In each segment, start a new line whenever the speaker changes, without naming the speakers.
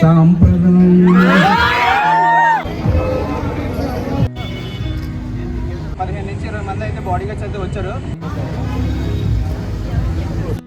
సాంప్రదాయం
పదిహేను నుంచి ఇరవై మంది అయితే బాడీ గార్డ్స్ అయితే వచ్చారు.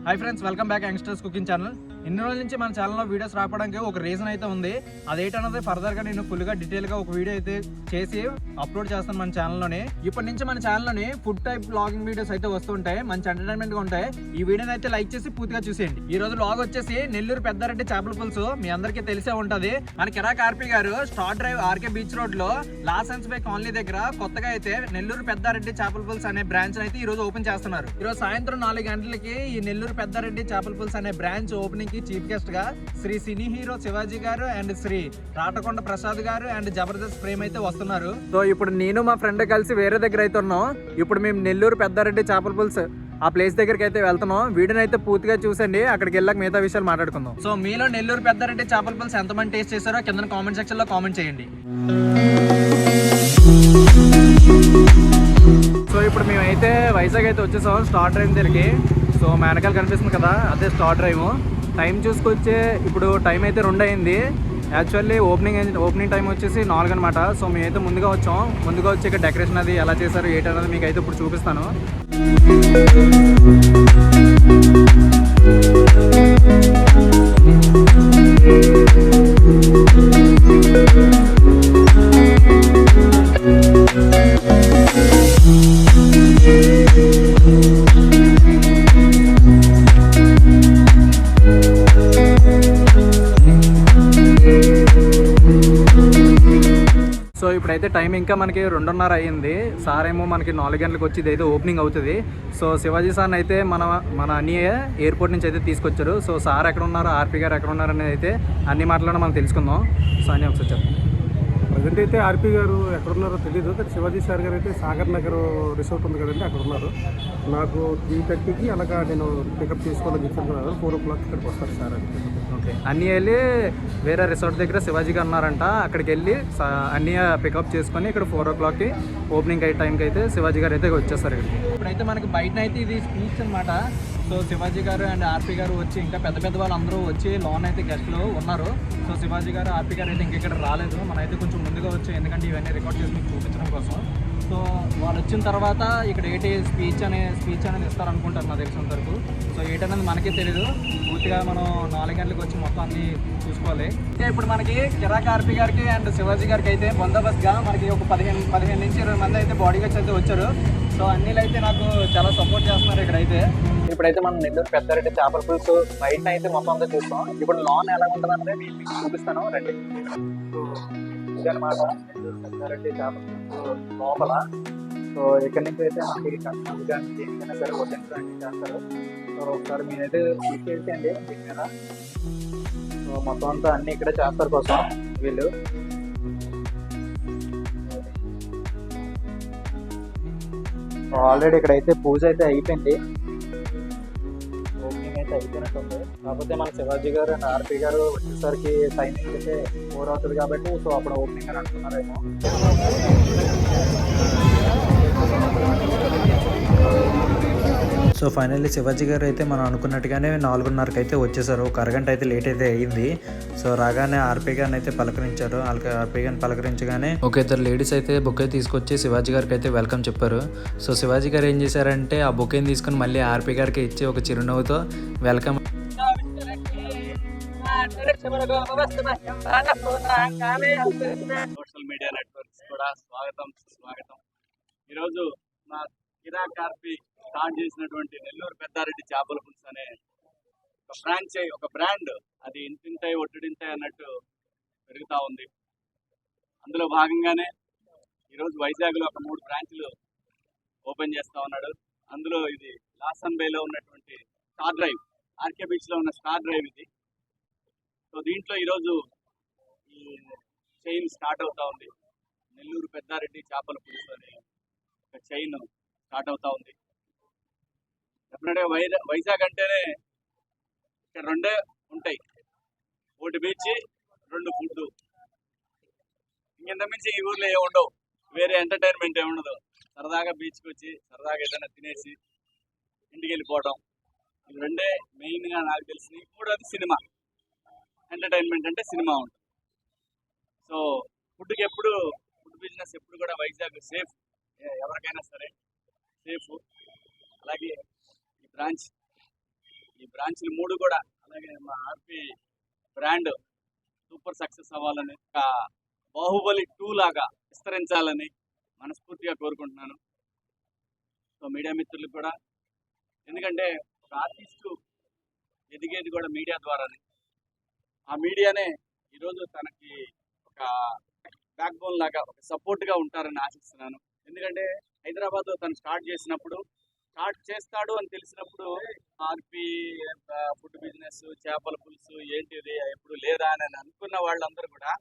Hi friends welcome back youngsters cooking channel ఇన్ని రోజుల నుంచి మన ఛానల్లో వీడియోస్ రావడానికి ఒక రీజన్ అయితే ఉంది. అదేంటన్నది ఫర్దర్గా నేను ఫుల్గా డీటెయిల్గా డీటెయిల్గా ఒక వీడియో అయితే చేసి అప్లోడ్ చేస్తాను మన ఛానల్లోని ఇప్పటి నుంచి మన ఛానల్లోని ఫుడ్ టైప్ బ్లాగింగ్ వీడియోస్ అయితే వస్తుంటాయి మంచి ఎంటర్టైన్మెంట్గా ఉంటాయి. ఈ వీడియోని అయితే లైక్ చేసి పూర్తిగా చూసేయండి. ఈ రోజు లాగ్ వచ్చేసి నెల్లూరు పెద్దారెడ్డి చేపల పులుసు. మీ అందరికీ తెలిసే ఉంటుంది. మన కిరాక్ ఆర్పి గారు స్టార్ డ్రైవ్ ఆర్కే బీచ్ రోడ్లో లాసెన్స్ బై కాలనీ దగ్గర కొత్తగా అయితే నెల్లూరు పెద్దారెడ్డి చేపల పులుసు అనే బ్రాంచ్ అయితే ఈ రోజు ఓపెన్ చేస్తున్నారు. ఈ రోజు సాయంత్రం నాలుగు గంటలకి ఈ నెల్లూరు పెద్దారెడ్డి చేపల పులుసు అనే బ్రాంచ్ ఓపెనింగ్ కి చీఫ్ గెస్ట్గా శ్రీ సినీ హీరో శివాజీ గారు అండ్ శ్రీ రాటకొండ ప్రసాద్ గారు అండ్ జబర్దస్త్ ప్రేమ్ అయితే వస్తున్నారు. సో ఇప్పుడు నేను మా ఫ్రెండ్ కలిసి వేరే దగ్గర అయితే ఉన్నాం. ఇప్పుడు మేము నెల్లూరు పెద్దారెడ్డి చేపల పులుసు ఆ ప్లేస్ దగ్గరికి అయితే వెళ్తున్నాం. వీడియోని అయితే పూర్తిగా చూసండి అక్కడికి వెళ్ళాక మిగతా విషయాలు మాట్లాడుకుందాం. సో మీలో నెల్లూరు పెద్దారెడ్డి చేపల పులుసు ఎంతమంది టేస్ట్ చేశారో కింద కామెంట్ సెక్షన్లో కామెంట్ చేయండి. సో ఇప్పుడు మేమైతే వైజాగ్ అయితే వచ్చేసాం స్టార్ డ్రైవ్ దగ్గరికి. సో మా వెనకాల కనిపిస్తుంది కదా అదే స్టార్ డ్రైవ్. టైం చూసుకొచ్చే ఇప్పుడు టైం అయితే రెండు అయింది యాక్చువల్లీ ఓపెనింగ్ ఓపెనింగ్ టైం వచ్చేసి నాలుగు అనమాట సో మేమైతే ముందుగా వచ్చాం. ముందుగా వచ్చి ఇక్కడ డెకరేషన్ అది ఎలా చేశారు ఏంటన్నది మీకు అయితే ఇప్పుడు చూపిస్తాను. ఇప్పుడైతే టైం ఇంకా మనకి రెండున్నర అయ్యింది. సార్ ఏమో మనకి నాలుగు గంటలకు వచ్చి ఇదైతే ఓపెనింగ్ అవుతుంది. సో శివాజీ సార్ అయితే మన మన అన్నయ్య ఎయిర్పోర్ట్ నుంచి అయితే తీసుకొచ్చారు. సో సార్ ఎక్కడ ఉన్నారు ఆర్పి గారు ఎక్కడ ఉన్నారు అనేది అయితే అన్ని మాటలను మనం తెలుసుకుందాం. సో అని ఒకసారి చెప్పండి.
ప్రజెంట్ అయితే ఆర్పి గారు ఎక్కడ ఉన్నారో తెలియదు కానీ శివాజీ సార్ గారు అయితే సాగర్ నగర్ రిసార్ట్ ఉంది కదండి అక్కడ ఉన్నారు నాకు త్రీ థర్టీకి అలాగా నేను పికప్ చేసుకోవాలని చెప్తున్నాను ఫోర్ ఓ క్లాక్ ఇక్కడికి వస్తారు సార్ అని.
ఓకే. అన్నయ్య వెళ్ళి వేరే రిసార్ట్ దగ్గర శివాజీ గారు ఉన్నారంట అక్కడికి వెళ్ళి అన్నయ్య పికప్ చేసుకొని ఇక్కడ ఫోర్ ఓ క్లాక్కి ఓపెనింగ్ అయ్యే టైంకి అయితే శివాజీ గారు అయితే వచ్చేస్తారు ఇక్కడికి. ఇప్పుడైతే మనకి బయట అయితే ఇది స్పీచ్ అనమాట సో శివాజీ గారు అండ్ ఆర్పి గారు వచ్చి ఇంకా పెద్ద పెద్ద వాళ్ళందరూ వచ్చి లోన్ అయితే గెస్ట్లు ఉన్నారు. సో శివాజీ గారు ఆర్పి గారు అయితే ఇంకెక్కడ రాలేదు. మనం అయితే కొంచెం ముందుగా వచ్చి ఎందుకంటే ఇవన్నీ రికార్డ్ చేసి మీకు చూపించడం కోసం. సో వాళ్ళు వచ్చిన తర్వాత ఇక్కడ ఏంటి స్పీచ్ అనే స్పీచ్ అనేది ఇస్తారు అనుకుంటారు నాకు తెలిసినంత వరకు. సో ఏంటనేది మనకే తెలియదు పూర్తిగా మనం నాలుగు గంటలకు వచ్చి మొత్తం అన్ని చూసుకోవాలి. అయితే ఇప్పుడు మనకి కిరాక్ ఆర్పి గారికి అండ్ శివాజీ గారికి అయితే బందోబస్తుగా మనకి ఒక పదిహేను పదిహేను నుంచి ఇరవై మంది అయితే బాడీ గార్డ్స్ అయితే వచ్చారు. సో అన్నిలు అయితే నాకు చాలా సపోర్ట్ చేస్తున్నారు ఇక్కడైతే. ఇప్పుడైతే మనం నెల్లూరు పెద్దారెడ్డి చేపల పులుసు బయట అయితే మొత్తం అంతా చూస్తాం. ఇప్పుడు లాన్ ఎలా ఉంటుందంటే నేను మీకు చూపిస్తాను. రండి. ఇదన్నమాట నెల్లూరు పెద్దారెడ్డి చేపల పులుసు లోపల. సో ఇక్కడి నుంచి అయితే మనకి కస్టమర్ కానీ దేనికైనా సరే వడ్డించడానికి చేస్తారు. సో ఒకసారి మీరైతే తీసుకెళ్ళండి దీని మీద. సో మొత్తం అంతా అన్ని ఇక్కడే చేస్తారు కోసం వీళ్ళు. ఆల్రెడీ ఇక్కడ అయితే పూజ అయితే అయిపోయింది. అయితే అయిపోయినట్టుంది. కాకపోతే మన శివాజీ గారు అండ్ ఆర్పి గారు వచ్చేసరికి టైమింగ్ అయితే ఫోర్ అవుతుంది కాబట్టి సో అప్పుడు ఓపెనింగ్ అని అంటున్నారేమో.
సో ఫైనల్లీ శివాజీ గారు అయితే మనం అనుకున్నట్టుగానే నాలుగున్నరకి అయితే వచ్చేసారు. ఒక అరగంట అయితే లేట్ అయితే అయ్యింది సో రాగానే ఆర్పీ గారిని అయితే పలకరించారు. వాళ్ళకి ఆర్పీ గారిని పలకరించగానే ఒక ఇద్దరు లేడీస్ అయితే బొకే తీసుకొచ్చి శివాజీ గారికి అయితే వెల్కమ్ చెప్పారు. సో శివాజీ గారు ఏం చేశారంటే ఆ బొకేని తీసుకుని మళ్ళీ ఆర్పీ గారికి ఇచ్చి ఒక చిరునవ్వుతో వెల్కమ్
సోషల్ మీడియా నెట్వర్క్స్ కూడా స్వాగతం సుస్వాగతం. ఈరోజు మా కిరా కార్పి స్టార్ట్ చేసినటువంటి నెల్లూరు పెద్దారెడ్డి చేపల పులుసు అనే ఒక ఫ్రాంచై ఒక బ్రాండ్ అది ఇంతింతాయి ఒట్టుడింతాయి అన్నట్టు పెరుగుతూ ఉంది. అందులో భాగంగానే ఈరోజు వైజాగ్లో ఒక మూడు బ్రాంచ్లు ఓపెన్ చేస్తూ ఉన్నాడు. అందులో ఇది లాసన్ బేలో ఉన్నటువంటి స్టార్ డ్రైవ్ ఆర్కే బీచ్లో ఉన్న స్టార్ డ్రైవ్ ఇది. సో దీంట్లో ఈరోజు ఈ చైన్ స్టార్ట్ అవుతా ఉంది. నెల్లూరు పెద్దారెడ్డి చేపల పులుసు అనే ఒక చైన్ స్టార్ట్ అవుతా ఉంది. డెఫినెట్గా వైజా వైజాగ్ అంటేనే ఇక్కడ రెండే ఉంటాయి. ఒకటి బీచ్ రెండు ఫుడ్ ఇంకెంత మించి ఈ ఊర్లో ఏమి ఉండవు. వేరే ఎంటర్టైన్మెంట్ ఏమి ఉండదు. సరదాగా బీచ్కి వచ్చి సరదాగా ఏదైనా తినేసి ఇంటికి వెళ్ళిపోవడం ఇవి రెండే మెయిన్గా నాకు తెలిసినవి. మూడోది సినిమా. ఎంటర్టైన్మెంట్ అంటే సినిమా ఉంటుంది. సో ఫుడ్కి ఎప్పుడు ఫుడ్ బిజినెస్ ఎప్పుడు కూడా వైజాగ్ సేఫ్. ఎవరికైనా సరే సేఫ్. అలాగే బ్రాంచ్ ఈ బ్రాంచ్లు మూడు కూడా. అలాగే మా ఆర్పి బ్రాండ్ సూపర్ సక్సెస్ అవ్వాలని ఒక బాహుబలి టూ లాగా విస్తరించాలని మనస్ఫూర్తిగా కోరుకుంటున్నాను. సో మీడియా మిత్రులు కూడా. ఎందుకంటే ఒక ఆర్టిస్టు ఎదిగేది కూడా మీడియా ద్వారానే. ఆ మీడియానే ఈరోజు తనకి ఒక బ్యాక్ బోన్ లాగా ఒక సపోర్ట్గా ఉంటారని ఆశిస్తున్నాను. ఎందుకంటే హైదరాబాద్లో తను స్టార్ట్ చేసినప్పుడు స్టార్ట్ చేస్తాడు అని తెలిసినప్పుడు ఆర్పి ఫుడ్ బిజినెస్ చేపల పులుసు ఏంటిది ఎప్పుడు లేదా అని అనుకున్న వాళ్ళందరూ కూడా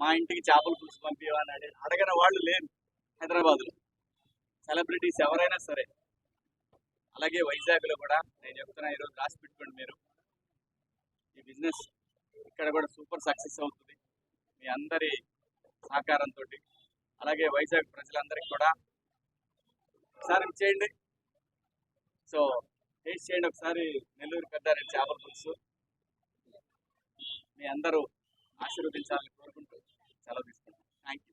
మా ఇంటికి చేపల పులుసు పంపివా అడిగి అడగని వాళ్ళు లేరు హైదరాబాద్లో. సెలబ్రిటీస్ ఎవరైనా సరే. అలాగే వైజాగ్లో కూడా నేను చెప్తున్నా ఈరోజు రాసి పెట్టుకోండి మీరు. ఈ బిజినెస్ ఇక్కడ కూడా సూపర్ సక్సెస్ అవుతుంది. మీ అందరి సహకారంతో. అలాగే వైజాగ్ ప్రజలందరికీ కూడా. ప్రసారం చేయండి. సో టేస్ట్ చేయండి ఒకసారి? నెల్లూరు పెద్దారెడ్డి చేపల పులుసు మీ అందరూ ఆశీర్వదించాలని కోరుకుంటూ సెలవు తీసుకుంటాం థ్యాంక్ యూ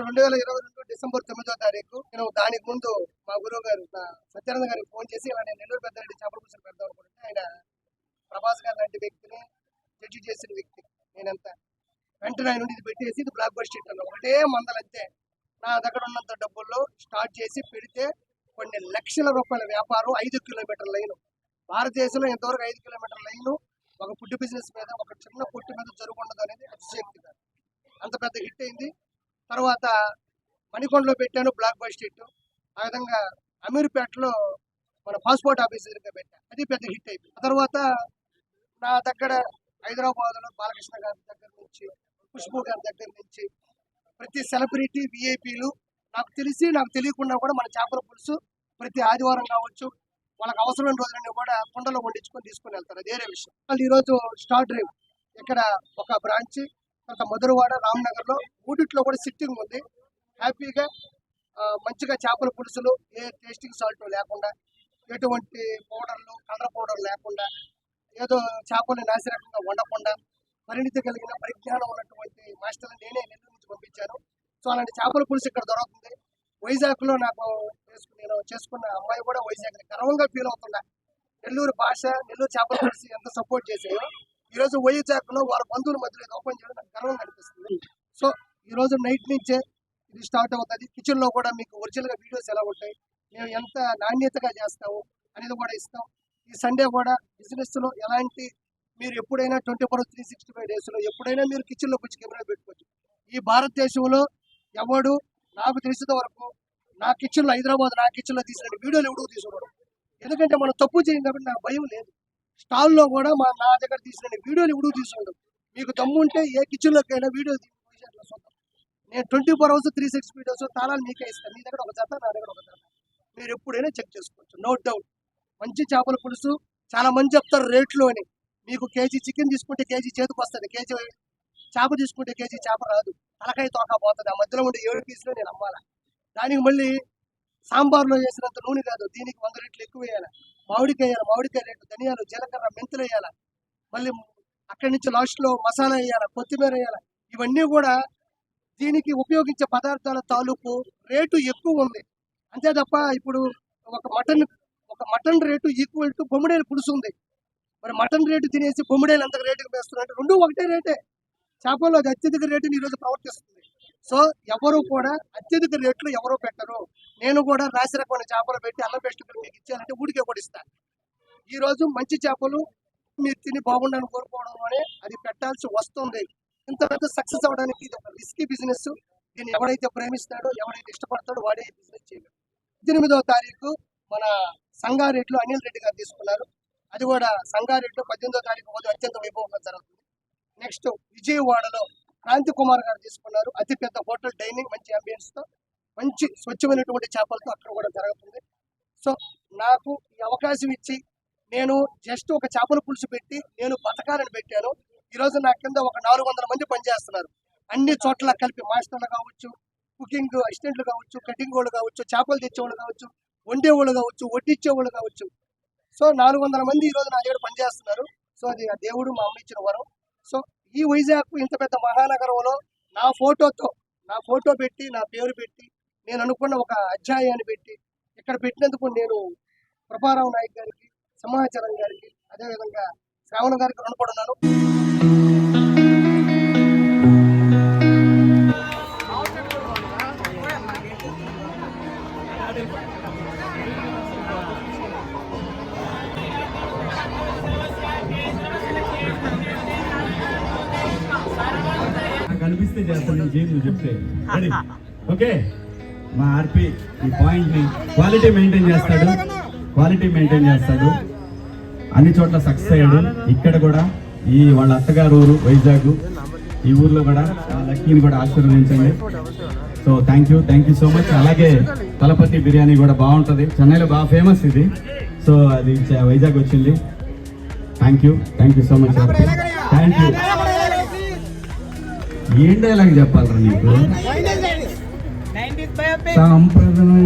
రెండు వేల ఇరవై రెండు డిసెంబర్ తొమ్మిదో తారీఖు నేను దానికి ముందు మా గురువు గారు సత్యానంద గారికి ఫోన్ చేసి ఇలా నేను నెల్లూరు పెద్దరెడ్డి చేపల పులుసులు పెడదాం అనుకుంటే ఆయన ప్రభాస్ గారు లాంటి వ్యక్తిని జడ్జి చేసిన వ్యక్తి నేనంతా. వెంటనే ఆయన నుండి ఇది పెట్టేసి ఇది బ్లాక్ బస్ట్ షీట్ అన్న. ఒకటే మందలంతే. నా దగ్గర ఉన్నంత డబ్బుల్లో స్టార్ట్ చేసి పెడితే కొన్ని లక్షల రూపాయల వ్యాపారం ఐదు కిలోమీటర్ లైన్. భారతదేశంలో ఇంతవరకు ఐదు కిలోమీటర్ల లైన్? ఒక ఫుడ్ బిజినెస్ మీద ఒక చిన్న పుట్టి మీద జరుగుండదు అనేది అతిశక్తి కాదు అంత పెద్ద హిట్ అయింది. తర్వాత మణికొండలో పెట్టాను బ్లాక్ బస్ స్ట్రీట్ ఆ విధంగా అమీర్పేటలో మన పాస్పోర్ట్ ఆఫీస్ దగ్గర పెట్టాను అది పెద్ద హిట్ అయిపోయింది ఆ తర్వాత నా దగ్గర హైదరాబాద్లో బాలకృష్ణ గారి దగ్గర నుంచి ఖుష్బు గారి దగ్గర నుంచి ప్రతి సెలబ్రిటీ విఐపీలు నాకు తెలిసి నాకు తెలియకుండా కూడా మన చేపల పులుసు ప్రతి ఆదివారం కావచ్చు వాళ్ళకి అవసరమైన రోజులన్నీ కూడా కుండలో వండించుకొని తీసుకుని వెళ్తారు. అది వేరే విషయం. వాళ్ళు ఈరోజు స్టార్ డ్రైవ్ ఇక్కడ ఒక బ్రాంచ్ తర్వాత మధురవాడ రామ్నగర్లో మూడిట్లో కూడా సిట్టింగ్ ఉంది. హ్యాపీగా మంచిగా చేపల పులుసులు ఏ టేస్టింగ్ సాల్ట్ లేకుండా ఎటువంటి పౌడర్లు కలర్ పౌడర్ లేకుండా ఏదో చేపలు నాసిరకంగా వండకుండా పరిణితి కలిగిన పరిజ్ఞానం ఉన్నటువంటి మాస్టర్లు నేనే నెల్లూరు నుంచి పంపించాను. సో అలాంటి చేపల పులుసు ఇక్కడ దొరుకుతుంది. వైజాగ్లో నాకు చేసుకుని నేను చేసుకున్న అమ్మాయి కూడా వైజాగ్ గర్వంగా ఫీల్ అవుతున్నా నెల్లూరు భాష నెల్లూరు చేపల పులుసు ఎంత సపోర్ట్ చేసాయో ఈ రోజు వైజాగ్లో వాళ్ళ బంధువుల మధ్యలో ఇది ఓపెన్ చేయడం నాకు గర్వంగా అనిపిస్తుంది. సో ఈ రోజు నైట్ నుంచే ఇది స్టార్ట్ అవుతుంది. కిచెన్లో కూడా మీకు ఒరిజినల్గా వీడియోస్ ఎలా ఉంటాయి? మేము ఎంత నాణ్యతగా చేస్తాము అనేది కూడా ఇస్తాం. ఈ సండే కూడా బిజినెస్లో ఎలాంటి మీరు ఎప్పుడైనా twenty four three sixty five డేస్లో ఎప్పుడైనా మీరు కిచెన్లో వచ్చి కెమెరా పెట్టుకోవచ్చు. ఈ భారతదేశంలో ఎవడు? నాకు తెలిసిన వరకు నా కిచెన్లో హైదరాబాద్ నా కిచెన్లో తీసిన వీడియోలు ఎవడు తీసుకున్నాడు ఎందుకంటే మనం తప్పు చేయం కాబట్టి నాకు భయం లేదు. స్టాల్లో కూడా మా నా దగ్గర తీసిన వీడియోలు ఎవడు తీసుకుంటాం మీకు దమ్ము ఉంటే ఏ కిచెన్లోకైనా వీడియో నేను twenty four hours three six videos తాళాలు మీకే ఇస్తాను. మీ దగ్గర ఒక జత నా దగ్గర ఒక జత. మీరు ఎప్పుడైనా చెక్ చేసుకోవచ్చు. నో డౌట్ మంచి చేపల పులుసు చాలా మంది చెప్తారు రేట్లు అని. మీకు కేజీ చికెన్ తీసుకుంటే కేజీ చేతికి వస్తుంది కేజీ చేప తీసుకుంటే కేజీ చేప రాదు తలకాయ తోక పోతుంది. ఆ మధ్యలో ఉండే ఏడు పీసులు నేను అమ్మాలా. దానికి మళ్ళీ సాంబార్లో వేసినంత నూనె కాదు. దీనికి వంద రెట్లు ఎక్కువ వేయాలి. మామిడికాయ వేయాలి? మామిడికాయ రేటు ధనియాలు జీలకర్ర మెంతులు వేయాలి? మళ్ళీ అక్కడి నుంచి లాస్ట్లో మసాలా వేయాలి? కొత్తిమీర వేయాలి? ఇవన్నీ కూడా దీనికి ఉపయోగించే పదార్థాల తాలూకు రేటు ఎక్కువ ఉంది. అంతే తప్ప ఇప్పుడు ఒక మటన్ ఒక మటన్ రేటు ఈక్వల్ టు బొమ్మిడేలు పులుసు ఉంది. మరి మటన్ రేటు తినేసి బొమ్మిడేలు అంత రేటుకి వేస్తున్నారంటే రెండు ఒకటే రేటే. చేపల్లో అది అత్యధిక రేటుని ఈరోజు ప్రవర్తిస్తుంది. సో ఎవరు కూడా అత్యధిక రేట్లు ఎవరు పెట్టరు. నేను కూడా రాసి రకమైన చేపలు పెట్టి అల్లం పేస్ట్ మీకు ఇచ్చానంటే ఊడికే కూడా ఇస్తాను ఈ రోజు మంచి చేపలు మీరు తిని బాగుండాలని కోరుకోవడం అనే అది పెట్టాల్సి వస్తుంది. ఇంతవరకు సక్సెస్ అవ్వడానికి ఇది ఒక రిస్కీ బిజినెస్ దీన్ని ఎవడైతే ప్రేమిస్తాడో ఎవడైతే ఇష్టపడతాడో వాడే బిజినెస్ చేయలేదు పద్దెనిమిదవ తారీఖు మన సంగారెడ్డిలో అనిల్ రెడ్డి గారు తీసుకున్నారు. అది కూడా సంగారెడ్డిలో పద్దెనిమిదో తారీఖు పోతే అత్యంత వైభవంగా జరుగుతుంది. నెక్స్ట్ విజయవాడలో క్రాంతి కుమార్ గారు తీసుకున్నారు. అతిపెద్ద హోటల్ డైనింగ్ మంచి అంబియన్స్తో మంచి స్వచ్ఛమైనటువంటి చేపలతో అక్కడ కూడా జరుగుతుంది. సో నాకు ఈ అవకాశం ఇచ్చి నేను జస్ట్ ఒక చేపల పులుసు పెట్టి నేను బతకాలని పెట్టాను. ఈరోజు నా కింద ఒక నాలుగు వందల మంది పనిచేస్తున్నారు. అన్ని చోట్ల కలిపి మాస్టర్లు కావచ్చు కుకింగ్ అసిస్టెంట్లు కావచ్చు కటింగ్ వాళ్ళు కావచ్చు చేపలు తెచ్చేవాళ్ళు కావచ్చు వండేవాళ్ళు కావచ్చు వడ్డించేవాళ్ళు కావచ్చు. సో నాలుగు వందల మంది ఈ రోజు నా దగ్గర పనిచేస్తున్నారు. సో అది ఆ దేవుడు మా అమ్మ ఇచ్చిన వరం. సో ఈ వైజాగ్ ఇంత పెద్ద మహానగరంలో నా ఫోటోతో నా ఫోటో పెట్టి నా పేరు పెట్టి నేను అనుకున్న ఒక అధ్యాయాన్ని పెట్టి ఇక్కడ పెట్టినందుకు నేను ప్రభారావు నాయక్ గారికి సమాచారం గారికి అదేవిధంగా శ్రావణ గారికి రుణపడున్నాను
నాకు అనిపిస్తే చేస్తాను నేను చేయను నువ్వు చెప్తే. రెడీ ఓకే మా ఆర్పి ఈ పాయింట్ని క్వాలిటీ మెయింటైన్ చేస్తాడు. క్వాలిటీ మెయింటైన్ చేస్తాడు. అన్ని చోట్ల సక్సెస్ అయ్యాడు. ఇక్కడ కూడా ఈ వాళ్ళ అత్తగారు ఊరు వైజాగ్. ఈ ఊర్లో కూడా ఆ లక్కీని కూడా ఆశీర్వదించండి. So thank you thank you so much అలాగే తలపతి బిర్యానీ కూడా బాగుంటుంది. చెన్నైలో బాగా ఫేమస్ ఇది. సో అది వైజాగ్ వచ్చింది. Thank you thank you so much thank you ఏం డైలాగ్ చెప్పాలరా నీకు? సాంప్రదాయం